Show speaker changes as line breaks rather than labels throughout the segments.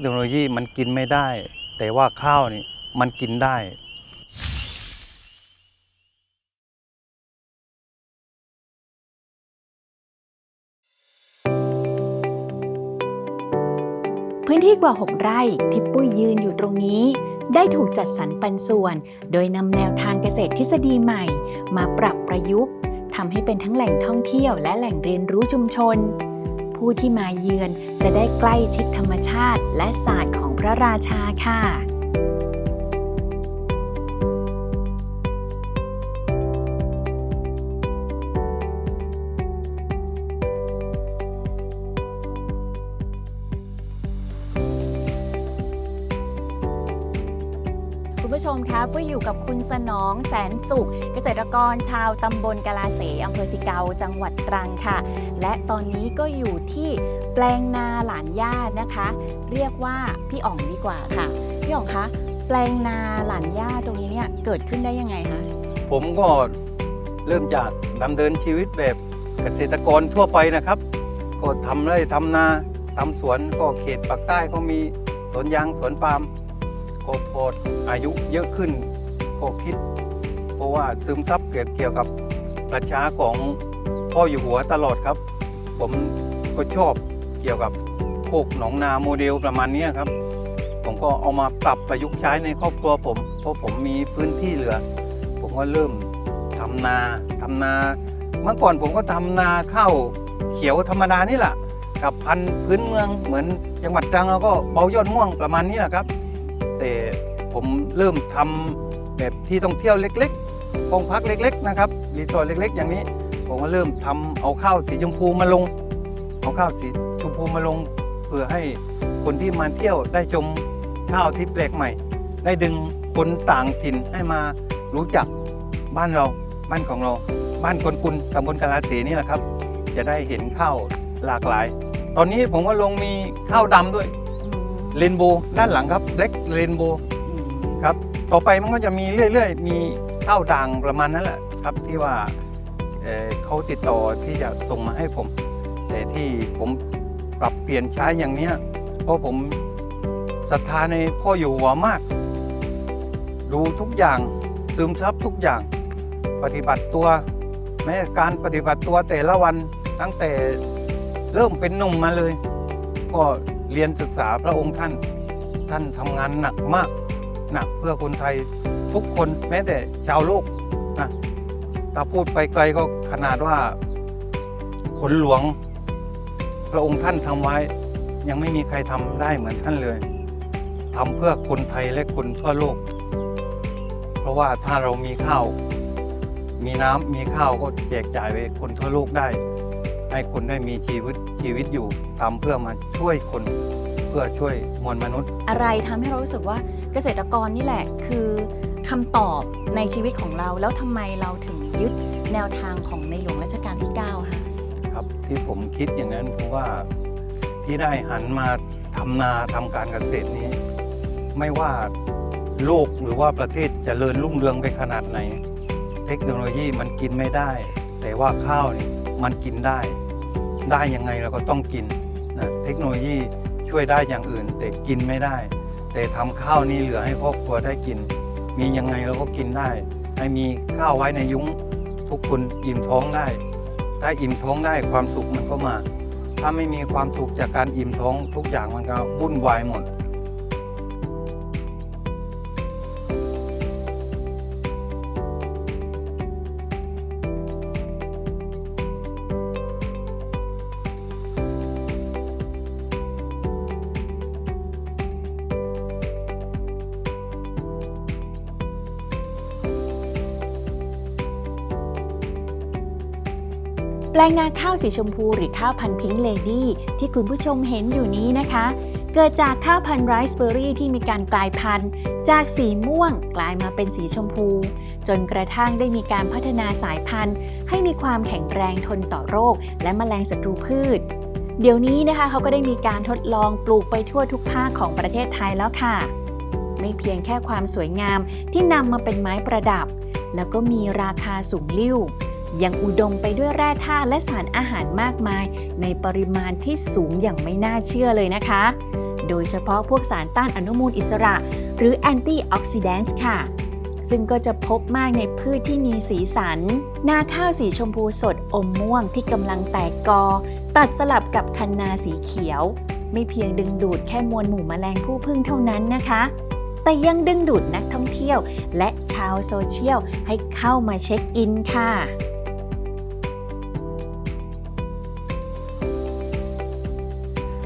คโนโลยีมันกินไม่ได้ แต่ว่าข้าวนี่มันกินได้
พื้นที่กว่า 6 ไร่ที่ปุ้ยยืนอยู่ตรงนี้ ได้ถูกจัดสรรปันส่วน โดยนำแนวทางเกษตรทฤษฎีใหม่ มาปรับประยุกต์ทำให้เป็นทั้งแหล่งท่องเที่ยวและแหล่งเรียนรู้ชุมชน ผู้ที่มาเยือนจะได้ใกล้ชิดธรรมชาติและศาสตร์ของพระราชาค่ะ อยู่กับคุณสนองแสนสุข เกษตรกรชาวตำบลกาลาเสอำเภอสิเกาจังหวัดตรังค่ะ และตอนนี้ก็อยู่ที่แปลงนาหลานย่านะคะ เรียกว่าพี่อ๋องดีกว่าค่ะ พี่อ๋องคะแปลงนาหลานย่าตรงนี้เนี่ยเกิดขึ้นได้ยังไงคะ
ผมก็เริ่มจากดำเนินชีวิตแบบเกษตรกรทั่วไปนะครับ ก็ทำไร่ทำนาทำสวนก็เขตปากใต้ก็มีสวนยางสวนปาล์มก็พออายุเยอะขึ้น ก็คิด เพราะว่าซึมซับเกี่ยวเกี่ยวกับประชาของพ่ออยู่หัวตลอดครับ ผมก็ชอบเกี่ยวกับโคกหนองนาโมเดลประมาณนี้ครับ ผมก็เอามาปรับประยุกต์ใช้ในครอบครัวผม เพราะผมมีพื้นที่เหลือ ผมก็เริ่มทำนาทำนา เมื่อก่อนผมก็ทำนาข้าวเขียวธรรมดานี่แหละกับพันธุ์พื้นเมืองเหมือนจังหวัดตรังเราก็เบายอดม่วงประมาณนี้แหละครับ แต่ผมเริ่มทำ แบบที่ท่องเที่ยวเล็กๆห้องพักเล็ก ๆ นะครับรีสอร์ทเล็ก ๆ อย่างนี้ ผมก็เริ่มทำเอาข้าวสีชมพูมาลง เอาข้าวสีชมพูมาลง เพื่อให้คนที่มาเที่ยวได้ชมข้าวที่แปลกใหม่ ได้ดึงคนต่างถิ่นให้มารู้จักบ้านเราบ้านของเรา บ้านคนกุลตำบลกาลาสีนี่แหละครับ จะได้เห็นข้าวหลากหลาย ตอนนี้ผมก็ลงมีข้าวดำด้วยเรนโบว์ด้านหลังครับเล็กเรนโบว์ครับ ต่อไปมันก็จะมีเรื่อยๆ มีเข้าด่างประมาณนั้นแหละครับที่ว่าเเขาติดต่อที่จะส่งมาให้ผม แต่ที่ผมปรับเปลี่ยนใช้อย่างเนี้ย เพราะผมศรัทธาในพ่ออยู่หัวมาก ดูทุกอย่างซึมซับทุกอย่าง ปฏิบัติตัว แม้การปฏิบัติตัวแต่ละวันตั้งแต่เริ่มเป็นหนุ่มมาเลย ก็เรียนศึกษาพระองค์ท่าน ท่านทำงานหนักมาก นักเพื่อคนไทยทุกคนแม้แต่ชาวโลกนะถ้าพูดไปไกลก็ขนาดว่าขนหลวง พระองค์ท่านทำไว้ ยังไม่มีใครทำได้เหมือนท่านเลยทำเพื่อคนไทยและคนทั่วโลก เพราะว่าถ้าเรามีข้าว มีน้ำมีข้าวก็แจกจ่ายไปคนทั่วโลกได้ ให้คนได้มีชีวิตชีวิตอยู่ทำเพื่อมาช่วยคน เพื่อช่วยมวลมนุษย์
อะไรทำให้เรารู้สึกว่าเกษตรกรนี่แหละ คือคำตอบในชีวิตของเรา แล้วทำไมเราถึงยึดแนวทางของในหลวงรัชกาลที่ 9 ค่ะ
ครับที่ผมคิดอย่างนั้นเพราะว่าที่ได้หันมาทำนาทำการเกษตรนี้ ไม่ว่าโลกหรือว่าประเทศจเจริญรุ่งเรืองไปขนาดไหน เทคโนโลยีมันกินไม่ได้ แต่ว่าข้าวนี่มันกินได้ ได้ยังไงเราก็ต้องกินนะเทคโนโลยี ช่วยได้อย่างอื่น แต่กินไม่ได้ แต่ทำข้าวนี่เหลือให้ครอบครัวได้กิน มียังไงเราก็กินได้ ให้มีข้าวไว้ในยุ้งทุกคนอิ่มท้องได้ ถ้าอิ่มท้องได้ความสุขมันก็มา ถ้าไม่มีความสุขจากการอิ่มท้องทุกอย่างมันก็วุ่นวายหมด
แปลงนาข้าวสีชมพูหรือข้าวพันธุ์พิงค์เลดี้ที่คุณผู้ชมเห็นอยู่นี้นะคะ เกิดจากข้าวพันธุ์ไรซ์เบอร์รี่ที่มีการกลายพันธุ์ จากสีม่วงกลายมาเป็นสีชมพู จนกระทั่งได้มีการพัฒนาสายพันธุ์ ให้มีความแข็งแรงทนต่อโรค และแมลงศัตรูพืช เดี๋ยวนี้นะคะเขาก็ได้มีการทดลองปลูกไปทั่วทุกภาคของประเทศไทยแล้วค่ะ ไม่เพียงแค่ความสวยงามที่นำมาเป็นไม้ประดับ แล้วก็มีราคาสูงลิ่ว ยังอุดมไปด้วยแร่ธาตุและสารอาหารมากมาย ในปริมาณที่สูงอย่างไม่น่าเชื่อเลยนะคะ โดยเฉพาะพวกสารต้านอนุมูลอิสระ หรือแอนตี้ออกซิแดนต์ค่ะ ซึ่งก็จะพบมากในพืชที่มีสีสันนาข้าวสีชมพูสดอมม่วงที่กำลังแตกกอ ตัดสลับกับคันนาสีเขียว ไม่เพียงดึงดูดแค่มวลหมู่แมลงผู้พึ่งเท่านั้นนะคะแต่ยังดึงดูดนักท่องเที่ยว และชาวโซเชียลให้เข้ามาเช็คอินค่ะ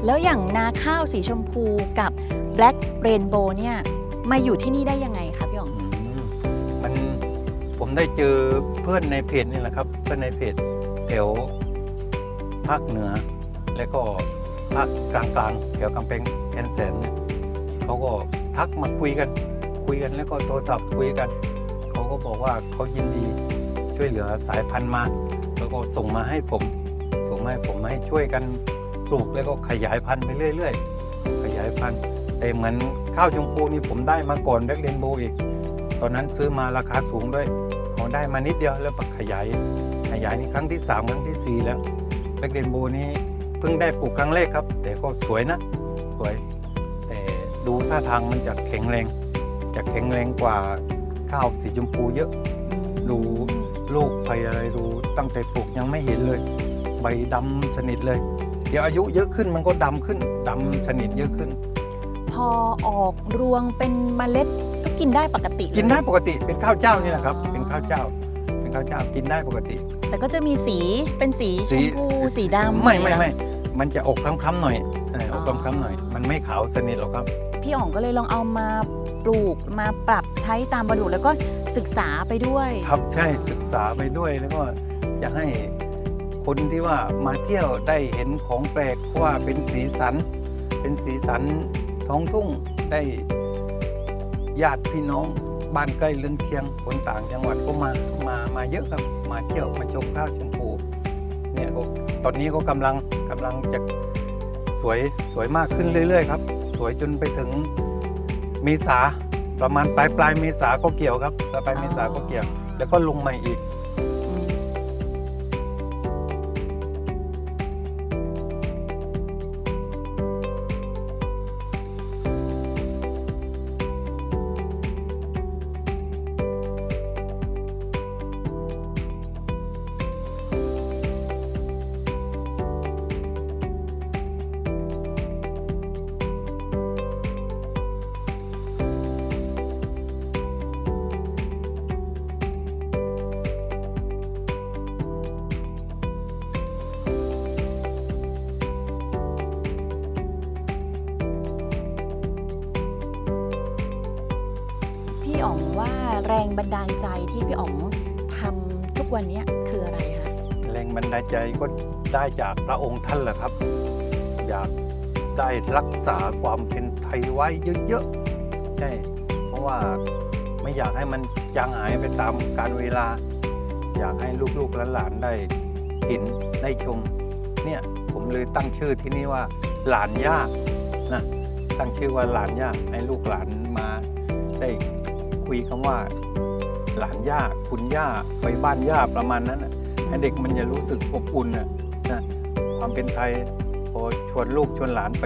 แล้วอย่างนาข้าวสีชมพูกับ Black Rainbow เนี่ยมาอยู่ที่นี่ได้ยังไงคะพี่อ๋อง
มันผมได้เจอเพื่อนในเพจนี่แหละครับ เพื่อนในเพจแถวภาคเหนือ และก็ภาคกลางๆแถวกำแพงแคนแสนเนี่ยเขาก็ทักมาคุยกัน คุยกันแล้วก็โทรศัพท์คุยกัน เขาก็บอกว่าเขายินดีช่วยเหลือสายพันธุ์มา แล้วก็ส่งมาให้ผม ส่งมาให้ผมให้ช่วยกัน ปลูกแล้วก็ขยายพันธุ์ไปเรื่อย ๆ ขยายพันธุ์แต่เหมือนข้าวชมพูนี่ผมได้มาก่อนแบล็กเรนโบว์อีก ตอนนั้นซื้อมาราคาสูงด้วยพอได้มานิดเดียวแล้วขยายขยายนี่ครั้งที่ 3 ครั้งทีสี่4 แล้วแบล็กเรนโบว์นี้เพิ่งได้ปลูกครั้งแรกครับ แต่ก็สวยนะสวย แต่ดูท่าทางมันจะแข็งแรง จะแข็งแรงกว่าข้าวสีชมพูเยอะ ดูโรคภัยอะไรดูตั้งแต่ปลูกยังไม่เห็นเลย ใบดำสนิทเลยเดี๋ยวอายุเยอะขึ้นมันก็ดำขึ้นดำสนิทเยอะขึ้น
พอออกรวงเป็นเมล็ดก็กินได้ปกติเลย
กินได้ปกติเป็นข้าวเจ้านี่แหละครับ
อ๋อ
เป็นข้าวเจ้า เป็นข้าวเจ้ากินได้ปกติ
แต่ก็จะมีสีเป็นสีช
สี
มพูสีดำ
ไม่ไม่
อย่าง
ไม่
เงี้ย
มันจะออกคล้ำๆหน่อยเออออก
อ๋อ
คล้ำๆหน่อย มันไม่ขาวสนิทหรอกครับ
พี่อ๋องก็เลยลองเอามาปลูกมาปรับใช้ตามบรรลุแล้วก็ศึกษาไปด้วย
ครับใช่ศึกษาไปด้วยแล้วก็จะให้ คนที่ว่ามาเที่ยวได้เห็นของแปลกว่าเป็นสีสัน เป็นสีสันท้องทุ่งได้ญาติพี่น้องบ้านใกล้เรือนเคียงคนต่างจังหวัดก็มามามาเยอะครับมาเที่ยวมาชมข้าวชมพูเนี่ยตอนนี้ก็กำลังกำลังจะสวยสวยมากขึ้นเรื่อย ๆ ครับ สวยจนไปถึงเมษาประมาณปลายปลายเมษาก็เกี่ยวครับปลายปลายเมษาก็เกี่ยว แล้วก็ลงใหม่อีก
บันดาลใจที่พี่อ๋องทำทุกวันนี้คืออะไรคะ
แรงบันดาลใจก็ได้จากพระองค์ท่านแหละครับ อยากได้รักษาความเป็นไทยไว้เยอะๆใช่เพราะว่าไม่อยากให้มันจางหายไปตามกาลเวลา อยากให้ลูกๆหลานๆได้เห็นได้ชมเนี่ยผมเลยตั้งชื่อที่นี่ว่าหลานย่านะตั้งชื่อว่าหลานย่าให้ลูกหลาน คุยคำว่า หลานย่าคุณย่าไปบ้านย่าประมาณนั้นน่ะให้เด็กมันจะรู้สึกอบอุ่นนะนะความเป็นไทยพอชวนลูกชวนหลานไป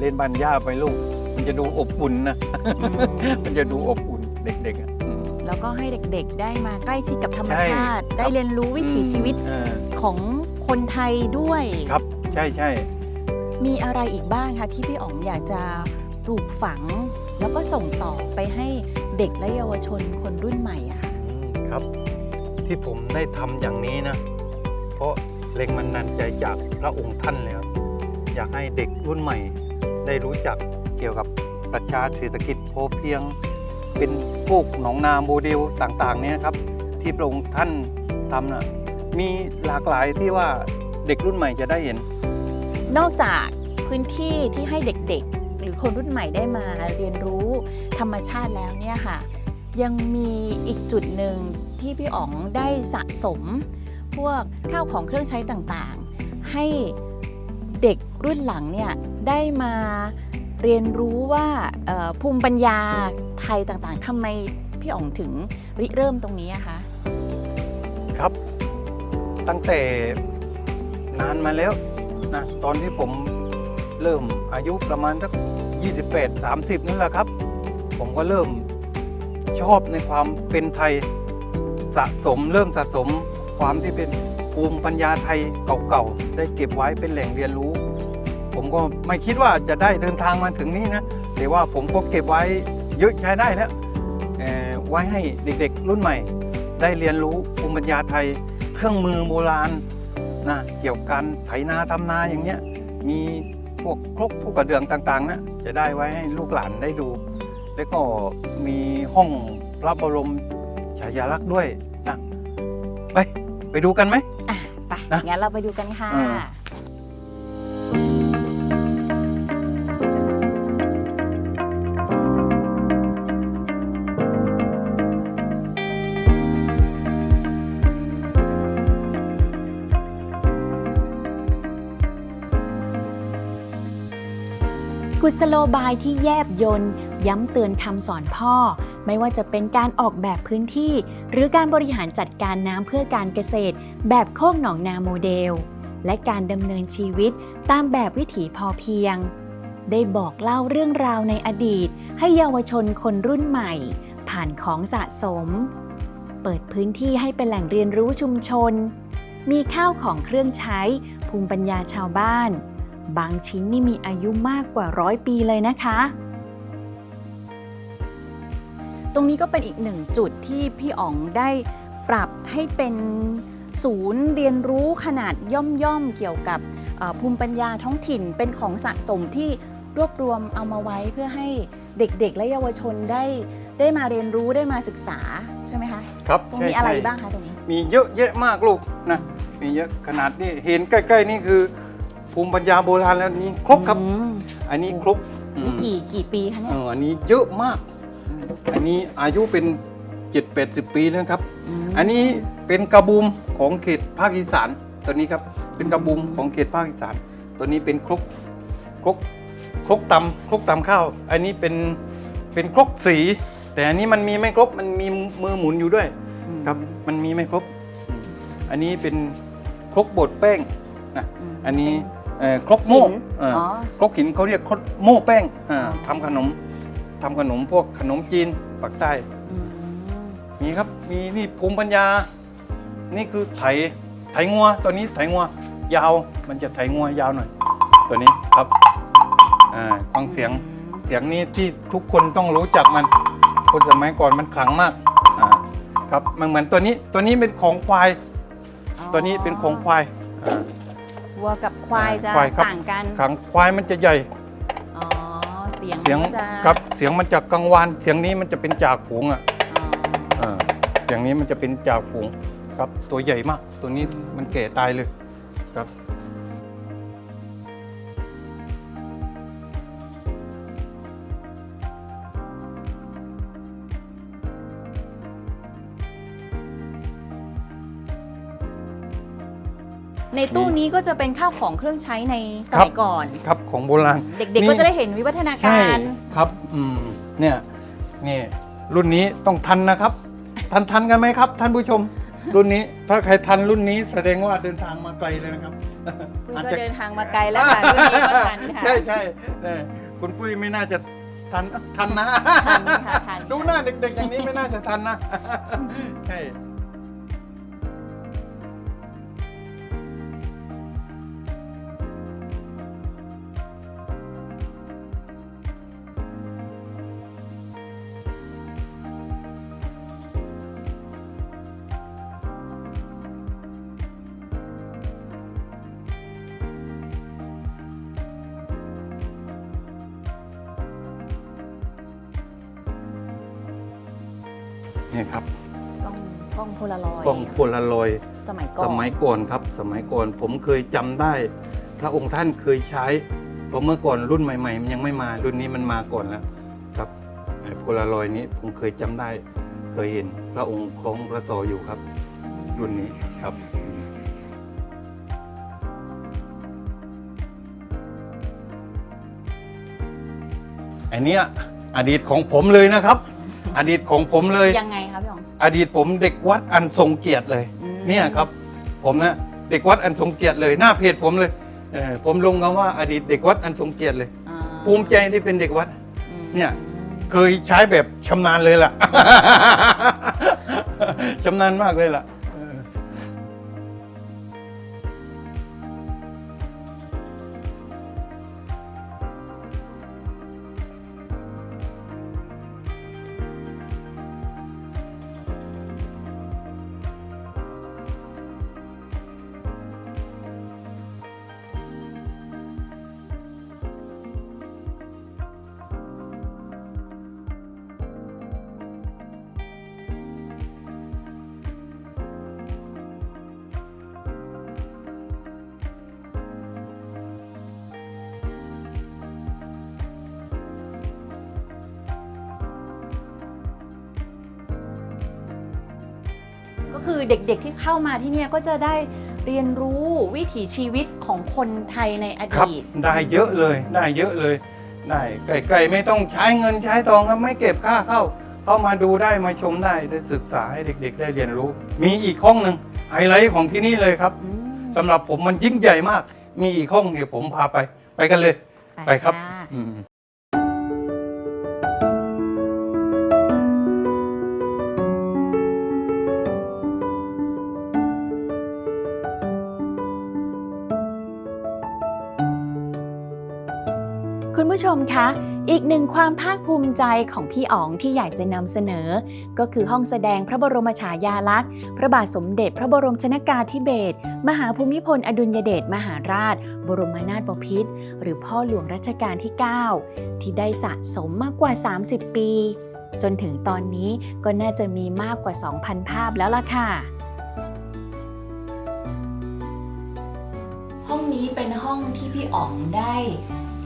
เล่นบ้านย่าไปลูก มันจะดูอบอุ่นนะ
อืม
มันจะดูอบอุ่นเด็กๆอะอืม
แล้วก็ให้เด็กๆ ได้มาใกล้ชิดกับธรรม
ใช่
ชาติ
ครับ
ได้เรียนรู้วิถีชีวิต
เออ
ของคนไทยด้วย
ครับใช่ใช่
มีอะไรอีกบ้างคะที่พี่อ๋องอยากจะปลูกฝัง แล้วก็ส่งต่อไปให้เด็กและเยาวชนคนรุ่นใหม่อะค่ะ
อืมครับ ที่ผมได้ทำอย่างนี้นะ เพราะแรงมันดาลใจจากพระองค์ท่านแล้วอยากให้เด็กรุ่นใหม่ ได้รู้จักเกี่ยวกับปรัชญาเศรษฐกิจพอเพียง เป็นพวกหนองนาโมเดลต่างๆเนี่ยครับ ที่พระองค์ท่านทำนะมีหลากหลายที่ว่าเด็กรุ่นใหม่จะได้เห็น
นอกจากพื้นที่ที่ให้เด็กๆ หรือคนรุ่นใหม่ได้มาเรียนรู้ธรรมชาติแล้วเนี่ยค่ะ ยังมีอีกจุดหนึ่งที่พี่อ๋องได้สะสม พวกข้าวของเครื่องใช้ต่างๆ ให้เด็กรุ่นหลังเนี่ยได้มาเรียนรู้ว่าภูมิปัญญาไทยต่างๆทำไมพี่อ๋องถึงริเริ่มตรงนี้อะคะ
ครับตั้งแต่นานมาแล้วนะตอนที่ผมเริ่มอายุประมาณสัก 28 30นั่แหละครับ ผมก็เริ่มชอบในความเป็นไทยสะสมเริ่มสะสมความที่เป็นภูมิปัญญาไทยเก่าๆ ได้เก็บไว้เป็นแหล่งเรียนรู้ ผมก็ไม่คิดว่าจะได้เดินทางมาถึงนี่นะ แต่ว่าผมก็เก็บไว้เยอะใช้ได้แล้วไว้ให้เด็กๆ รุ่นใหม่ ได้เรียนรู้ภูมิปัญญาไทย เครื่องมือโบราณนะเกี่ยวกับการไถนาทำนาอย่างเงี้ยมี พวกครกพวกกระเดื่องต่างๆนะจะได้ไว้ให้ลูกหลานได้ดู แล้วก็มีห้องพระบรมฉายาลักษณ์ด้วยนะไปไปดูกันไหม
อะไป
นะ
งั้นเราไปดูกันค่ะ กุศโลบายที่แยบยนต์ย้ำเตือนคำสอนพ่อ ไม่ว่าจะเป็นการออกแบบพื้นที่ หรือการบริหารจัดการน้ำเพื่อการเกษตร แบบโคกหนองนาโมเดล และการดำเนินชีวิตตามแบบวิถีพอเพียง ได้บอกเล่าเรื่องราวในอดีต ให้เยาวชนคนรุ่นใหม่ ผ่านของสะสม เปิดพื้นที่ให้เป็นแหล่งเรียนรู้ชุมชน มีข้าวของเครื่องใช้ ภูมิปัญญาชาวบ้าน บางชิ้นนี่มีอายุมากกว่าร้อยปีเลยนะคะ ตรงนี้ก็เป็นอีกหนึ่งจุดที่พี่อ๋องได้ปรับให้เป็นศูนย์เรียนรู้ขนาดย่อมๆเกี่ยวกับเอ่อภูมิปัญญาท้องถิ่นเป็นของสะสมที่รวบรวมเอามาไว้เพื่อให้เด็กๆ และเยาวชนได้ได้มาเรียนรู้ได้มาศึกษาใช่ไหมคะ
ครับ
ตรง
ใช่
นี้อะไร
ใช่
บ้างคะตรงนี้
มีเยอะแยะมากลูกนะมีเยอะขนาดนี้เห็นใกล้ ๆ นี่คือ ภูมิปัญญาโบราณแล้วนี่ครกครับ
อืม
อันนี้ครกอืม
นี่กี่กี่ปีคะ
เอ
เนี่ย
ออันนี้เยอะมาก อันนี้อายุเป็น 7-80 ปีแล้วครับ
ม
อันนี้เป็นกระบุมของเขตภาคอีสานตัวนี้ครับ เป็นกระบุมของเขตภาคอีสาน ตัวนี้เป็นครก ครก ครกตำครกตำข้าว อันนี้เป็น เป็นครกสี แต่อันนี้มันมีไม่ครบ มันมีมือหมุนอยู่ด้วยครับ มันมีไม่ครบ อันนี้เป็นครกบดแป้งนะ
ม
อันนี้
เป็
เอ่อครกโม่
หิน
เอ่ออ
อ๋อ
ครกหินเขาเรียกครกโม่แป้งอ่า
อ๋อ
ทำขนมทำขนมพวกขนมจีนปากใต้
อืม
มีครับมีนี่ภูมิปัญญา นี่คือไถไถงัวตัวนี้ไถงัวยาวมันจะไถงัวยาวหน่อย ตัวนี้ครับอ่าฟังเสียงเสียงนี้ที่ทุกคนต้องรู้จักมันคนสมัยก่อนมันขลังมากอ่าครับมันเหมือนตัวนี้ตัวนี้เป็นของควาย ตัวนี้เป็นของควายอ่า
วัวกับควายจะ
ควายครับ
ต่างกัน
ขังควายมันจะใหญ่
อ๋อเสียง
เสียง
มันจะ
ครับ เสียงมันจะกังวาน เสียงนี้มันจะเป็นจากฝูงอะ
อ๋อ
อ่าเสียงนี้มันจะเป็นจ่าฝูงครับ ตัวใหญ่มาก ตัวนี้มันแก่ตายเลย ครับ
ตู้นี้ก็จะเป็นข้าวของเครื่องใช้ในส
ครั
มั
บ
ยก่อน
ครับของโบราณ
เด็ก
นี่
ๆก็จะได้เห็นวิวัฒนา
ใช่
การ
ครับอืมเนี่ยนี่รุ่นนี้ต้องทันนะครับ ทันทันกันไหมครับ ท่านผู้ชม รุ่นนี้ถ้าใครทันรุ่นนี้แสดงว่าเดินทางมาไกลเลยนะครับ
ปุ้ยก็เดินทางมาไกลแล้วค่ะรุ่นนี้ก็ทันค่ะ
ใช่ใช่เออคุณปุ้ยไม่น่าจะทันทันนะ
ทันค่ะทัน
ดูหน้าเด็กๆอย่างนี้ไม่น่าจะทันนะใช่
ล้องกล้องโพลารอยด์
กล้องโพลารอยด์
สมัยก่อน
สมัยก่อนครับ สมัยก่อนผมเคยจำได้ พระองค์ท่านเคยใช้เพราะเมื่อก่อนรุ่นใหม่ๆมันยังไม่มารุ่นนี้มันมาก่อนแล้วครับไอ้โพลารอยด์นี้ผมเคยจำได้ เคยเห็นพระองค์คล้องพระโสอยู่ครับ รุ่นนี้ครับ อันเนี้ยอดีตของผมเลยนะครับ อดีตของผมเลย
ยังไงครับพี่ อ๋อง
อดีตผมเด็กวัดอันทรงเกียรติเลย
อืม
เนี่ยครับ ผมนะเด็กวัดอันทรงเกียรติเลย หน้าเพจผมเลยเออผมลงคำว่าอดีตเด็กวัดอันทรงเกียรติเลย
อ่า
ภูมิใจที่เป็นเด็กวัด
อืม
เนี่ยเคยใช้แบบชำนาญเลยล่ะ ชำนาญมากเลยล่ะ
คือเด็กๆที่เข้ามาที่เนี่ยก็จะได้เรียนรู้วิถีชีวิตของคนไทยในอ
ครับ
ดีต
ได้เยอะเลยได้เยอะเลยได้ไกลๆไม่ต้องใช้เงินใช้ทองครับไม่เก็บค่าเข้า เข้ามาดูได้มาชมได้ได้ศึกษาให้เด็กๆ ได้เรียนรู้ มีอีกห้องหนึ่งไฮไลท์ของที่นี่เลยครับ
อืม
สำหรับผมมันยิ่งใหญ่มาก มีอีกห้องเดี๋ยวผมพาไป ไปกันเลย ไปครับะ อืม
ผู้ชมคะ อีกหนึ่งความภาคภูมิใจของพี่อ๋องที่อยากจะนำเสนอ ก็คือห้องแสดงพระบรมฉายาลักษณ์ พระบาทสมเด็จพระบรมชนากาธิเบศรมหาภูมิพลอดุลยเดชมหาราช บรมนาถบพิตรหรือพ่อหลวงรัชกาลที่ 9 ที่ได้สะสมมากกว่า 30 ปี จนถึงตอนนี้ก็น่าจะมีมากกว่า 2,000 ภาพแล้วล่ะค่ะห้องนี้เป็นห้องที่พี่อ๋องได้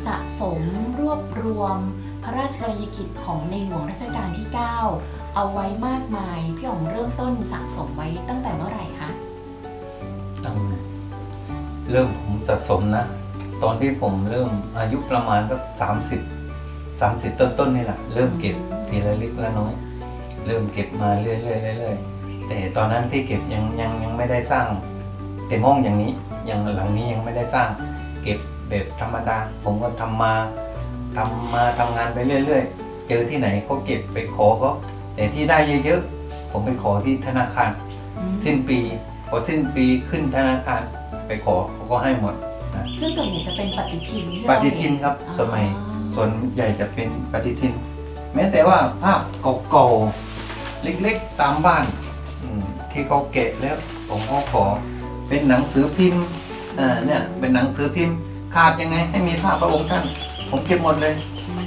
สะสมรวบรวม พระราชกรณียกิจของในหลวงรัชกาลที่ 9 เอาไว้มากมาย พี่อ๋องเริ่มต้นสะสมไว้ตั้งแต่เมื่อไหร่คะ
เริ่มผมสะสมนะ ตอนที่ผมเริ่มอายุประมาณก็สามสิบสามสิบต้นๆนี่แหละเริ่มเก็บทีละเล็กละน้อย เริ่มเก็บมาเรื่อยๆเรื่อยๆแต่ตอนนั้นที่เก็บยังยังยังไม่ได้สร้างเต็มห้องอย่างนี้ยังหลังนี้ยังไม่ได้สร้าง เก็บ แบบธรรมดา ผมก็ทำมาทำมาทำงานไปเรื่อย ๆ เจอที่ไหนก็เก็บไปขอก็แต่ที่ได้เยอะๆ ผมไปขอที่ธนาคาร สิ้นปีพอสิ้นปีขึ้นธนาคารไปขอเขาก็ให้หมด
ซึ่งส่วนใหญ่จะเป็นปฏิทินที่
ป
เรา
ฏิทินครับ
อ๋อ
สมัยส่วนใหญ่จะเป็นปฏิทิน แม้แต่ว่าภาพเก่าๆเล็กๆตามบ้านอืมที่เขาเกะแล้วผมก็ขอเป็นหนังสือพิมพ์อ่าเนี่ยเป็นหนังสือพิมพ์ ขาดยังไงให้มีภาพพระองค์ท่าน ผมเก็บหมดเลย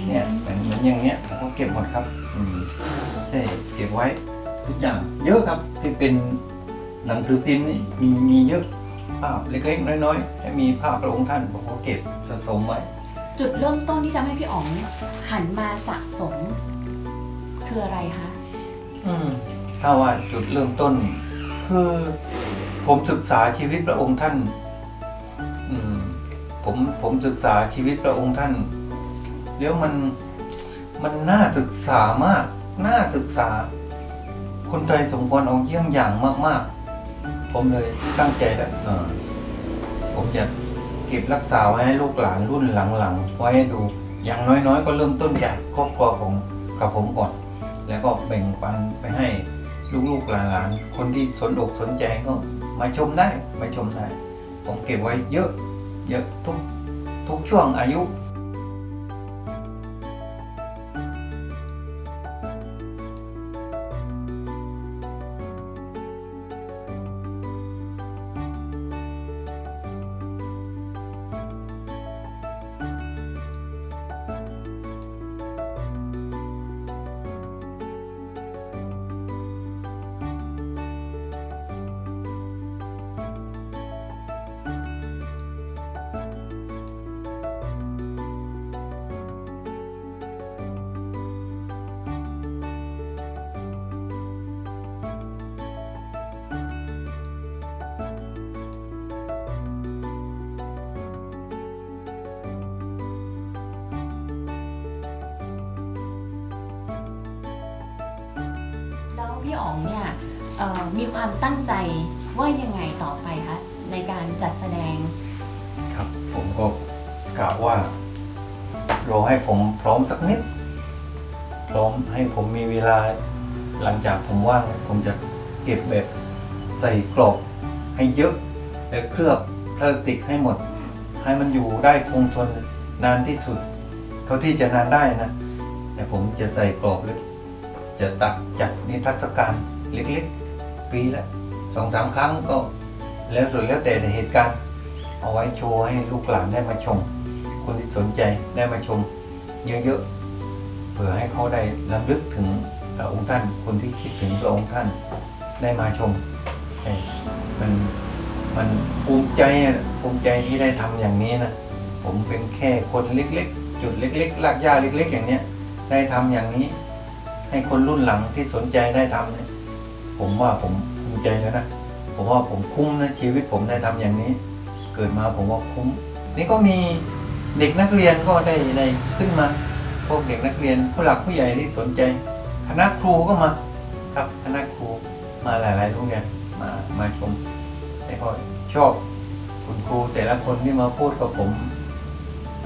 เนี่ยเหมือนเหมือนอย่างเงี้ยผมก็เก็บหมดครับอืมใช่เก็บไว้ทุกอย่างเยอะครับที่เป็นหนังสือพิมพ์นี่มีมีเยอะภาพเล็กๆน้อยๆให้มีภาพพระองค์ท่านผมก็เก็บสะสมไว้
จุดเริ่มต้นที่ทำให้พี่อ๋องหันมาสะสม คืออะไรคะ
อืมถ้าว่าจุดเริ่มต้น คือผมศึกษาชีวิตพระองค์ท่าน อืม ผมผมศึกษาชีวิตพระองค์ท่าน แล้วมันมันน่าศึกษามาก น่าศึกษา คนไทยสมควรเอาเยี่ยงอย่างมาก ๆ ผมเลยตั้งใจแล้วเออผมจะเก็บรักษาไว้ให้ลูกหลานรุ่นหลังๆไว้ให้ดู อย่างน้อยๆ ก็เริ่มต้นจากครอบครัวของกับผมก่อน แล้วก็แบ่งปันไปให้ลูกๆหลานๆคนที่สนอกสนใจก็มาชมได้มาชมได้ ผมเก็บไว้เยอะ เยอะทุกทุกช่วงอายุ
อ๋องเนี่ยมีความตั้งใจว่ายังไงต่อไปคะในการจัดแสดง
ครับผมก็กะว่ารอให้ผมพร้อมสักนิด พร้อมให้ผมมีเวลา หลังจากผมว่างผมจะเก็บแบบใส่กรอบให้เยอะแล้วเคลือบพลาสติกให้หมด ให้มันอยู่ได้คงทนนานที่สุด เท่าที่จะนานได้นะ แต่ผมจะใส่กรอบหรือ จะตัดจัดนิทรรศการเล็กๆ ปีละสองสามครั้งก็แล้วสุดแล้วแต่ในเหตุการณ์ เอาไว้โชว์ให้ลูกหลานได้มาชม คนที่สนใจได้มาชมเยอะๆเพื่อให้เขาได้รำลึกถึงพระองค์ท่านคนที่คิดถึงพระองค์ท่านได้มาชมมันมันภูมิใจอะภูมิใจที่ได้ทำอย่างนี้นะผมเป็นแค่คนเล็กๆ จุดเล็กๆลากหญ้าเล็ก ๆ อย่างเนี้ยได้ทำอย่างนี้ ให้คนรุ่นหลังที่สนใจได้ทำเนี่ยผมว่าผมภูมิใจแล้วนะผมว่าผมคุ้มนะชีวิตผมได้ทำอย่างนี้ เกิดมาผมว่าคุ้ม นี่ก็มีเด็กนักเรียนก็ได้ได้ขึ้นมา พวกเด็กนักเรียนผู้หลักผู้ใหญ่ที่สนใจ คณะครูก็มา ครับคณะครูมาหลายๆโรงเรียนมามาชมแต่ก็ชอบคุณครูแต่ละคนที่มาพูดกับผม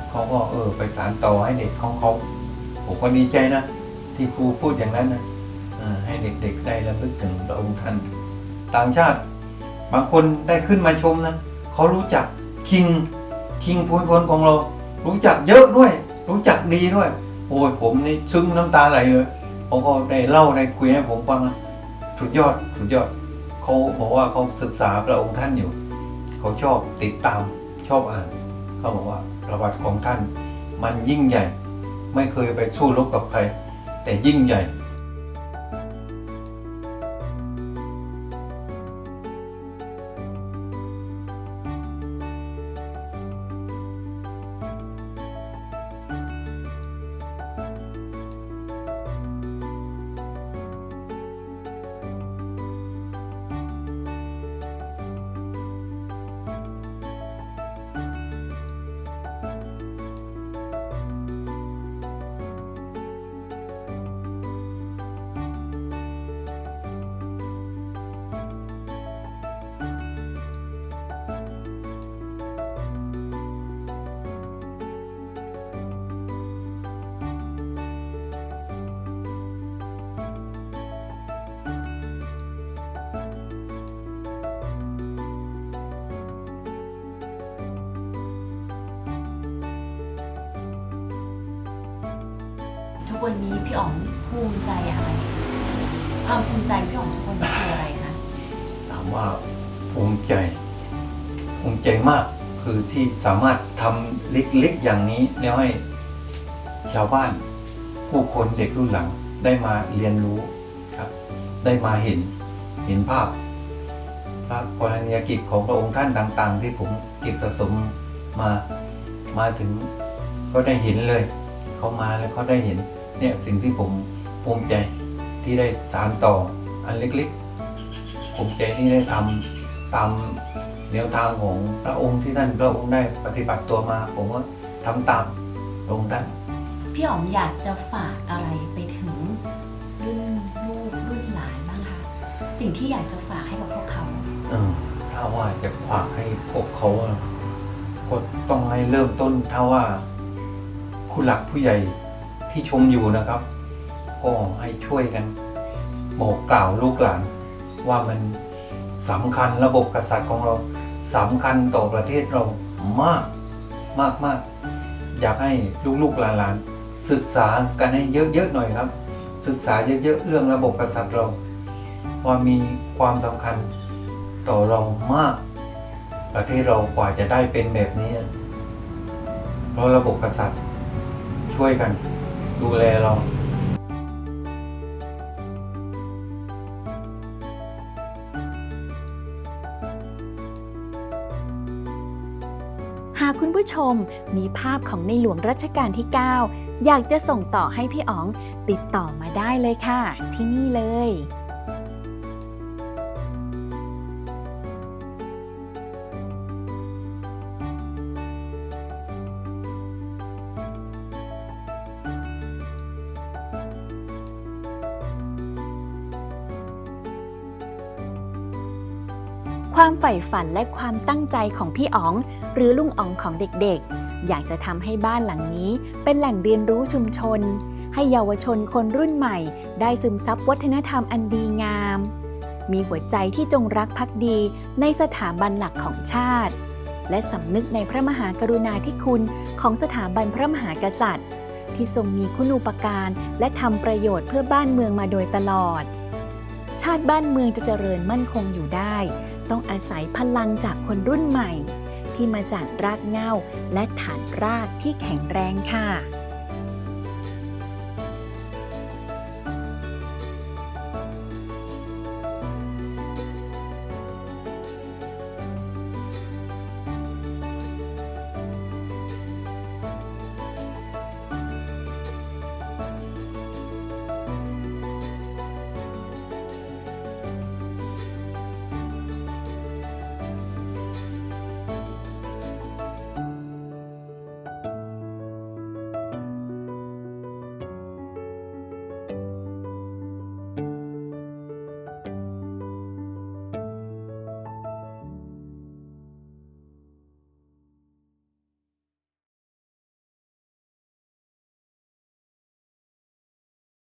เขาก็เออไปสานต่อให้เด็กของเขาผมก็ดีใจนะ ที่ครูพูดอย่างนั้นนะให้เด็กๆได้ระลึกถึงพระองค์ท่านต่างชาติ บางคนได้ขึ้นมาชมนะเขารู้จักคิงคิงภูมิพลของเรา รู้จักเยอะด้วย รู้จักดีด้วย โอ้ยผมนี่ซึ้งน้ำตาไหลเลยเขาก็ได้เล่าได้คุยให้ผมฟังนะสุดยอดสุดยอดเขาบอกว่าเขาศึกษาพระองค์ท่านอยู่เขาชอบติดตามชอบอ่านเขาบอกว่าประวัติของท่าน มันยิ่งใหญ่ ไม่เคยไปสู้รบกับใคร แต่ยิ่งใหญ่
ทุกวันนี้พี่อ๋องภูมิใจอะไร ความภูมิใจพี่อ๋องทุกวันนี้คืออะไรคะ
ถามว่าภูมิใจ ภูมิใจมากคือที่สามารถทำเล็กๆอย่างนี้แล้วให้ชาวบ้าน ผู้คนเด็กรุ่นหลังได้มาเรียนรู้ครับ ได้มาเห็นเห็นภาพพระกรณียกิจของพระองค์ท่านต่าง ๆ ที่ผมเก็บสะสมมามาถึงก็ได้เห็นเลย เขามาแล้วเขาได้เห็น เนี่ยสิ่งที่ผมภูมิใจที่ได้สานต่ออันเล็กๆภูมิใจที่ได้ทำตามแนวทางของพระองค์ที่ท่านพระองค์ได้ปฏิบัติตัวมาผมก็ทำตามพระองค์ท่าน
พี่อ๋องอยากจะฝากอะไรไปถึงรุ่นลูกรุ่นหลานบ้างคะสิ่งที่อยากจะฝากให้กับพวกเขา
เออถ้าว่าจะฝากให้พวกเขาอะก็ต้องให้เริ่มต้นถ้าว่าผู้หลักผู้ใหญ่ ที่ชมอยู่นะครับ ก็ให้ช่วยกันบอกกล่าวลูกหลาน ว่ามันสำคัญระบบกษัตริย์ของเราสำคัญต่อประเทศเรามากมากมากอยากให้ลูกๆหลานๆศึกษากันให้เยอะๆหน่อยครับ ศึกษาเยอะๆเรื่องระบบกษัตริย์เราว่ามีความสำคัญต่อเรามาก ประเทศเรากว่าจะได้เป็นแบบนี้เพราะระบบกษัตริย์ช่วยกัน ดูแลเรา
หากคุณผู้ชมมีภาพของในหลวงรัชกาลที่ 9 อยากจะส่งต่อให้พี่อ๋อง ติดต่อมาได้เลยค่ะ ที่นี่เลย ความใฝ่ฝันและความตั้งใจของพี่อ๋อง หรือลุงอ๋องของเด็กๆ อยากจะทำให้บ้านหลังนี้ เป็นแหล่งเรียนรู้ชุมชน ให้เยาวชนคนรุ่นใหม่ ได้ซึมซับวัฒนธรรมอันดีงาม มีหัวใจที่จงรักภักดีในสถาบันหลักของชาติ และสำนึกในพระมหากรุณาธิคุณของสถาบันพระมหากษัตริย์ ที่ทรงมีคุณูปการและทำประโยชน์เพื่อบ้านเมืองมาโดยตลอด ชาติบ้านเมืองจะเจริญมั่นคงอยู่ได้ ต้องอาศัยพลังจากคนรุ่นใหม่ ที่มาจากรากเหง้าและฐานรากที่แข็งแรงค่ะ